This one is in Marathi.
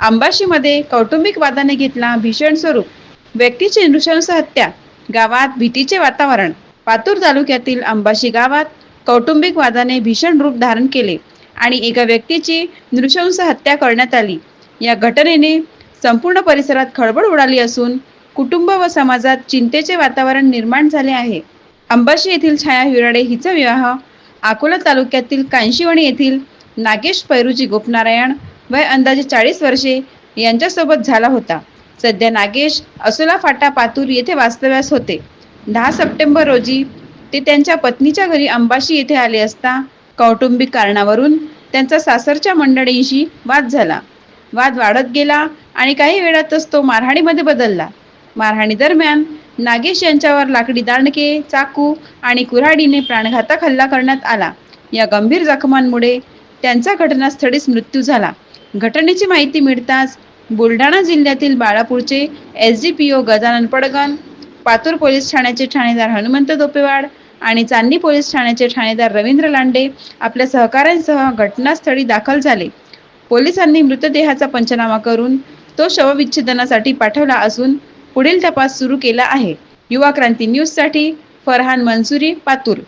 अंबाशीमध्ये कौटुंबिक वादाने घेतला भीषण स्वरूप. व्यक्तीची नृशंस हत्या गावात भीतीचे वातावरण. पातूर तालुक्यातील अंबाशी गावात कौटुंबिक वादाने भीषण रूप धारण केले आणि एका व्यक्तीची नृशंस हत्या करण्यात आली. या घटनेने संपूर्ण परिसरात खळबळ उडाली असून कुटुंब व समाजात चिंतेचे वातावरण निर्माण झाले आहे. अंबाशी येथील छाया हिराडे हिचा विवाह अकोला तालुक्यातील कांशिवणी येथील नागेश पैरुजी गोपनारायण वय अंदाजे चाळीस वर्षे यांच्यासोबत झाला होता. सध्या नागेश असोला फाटा पातूर येथे वास्तव्यास होते. दहा सप्टेंबर रोजी ते त्यांच्या पत्नीच्या घरी अंबाशी येथे आले असता कौटुंबिक कारणावरून त्यांचा सासरच्या मंडळींशी वाद झाला. वाद वाढत गेला आणि काही वेळातच तो मारहाणीमध्ये बदलला. मारहाणी दरम्यान नागेश यांच्यावर लाकडी दांडके चाकू आणि कुऱ्हाडीने प्राणघातक हल्ला करण्यात आला. या गंभीर जखमांमुळे त्यांचा घटनास्थळीच मृत्यू झाला. घटनेची माहिती मिळताच बुलढाणा जिल्ह्यातील बाळापूरचे S D P O Gajanan Padgan Patur police ठाण्याचे ठाणेदार हनुमंत दोपेवाड आणि चांदणी पोलीस ठाण्याचे ठाणेदार रवींद्र लांडे आपल्या सहकाऱ्यांसह घटनास्थळी दाखल झाले. पोलिसांनी मृतदेहाचा पंचनामा करून तो शवविच्छेदनासाठी पाठवला असून पुढील तपास सुरू केला आहे. युवा क्रांती न्यूजसाठी फरहान मंसुरी पातूर.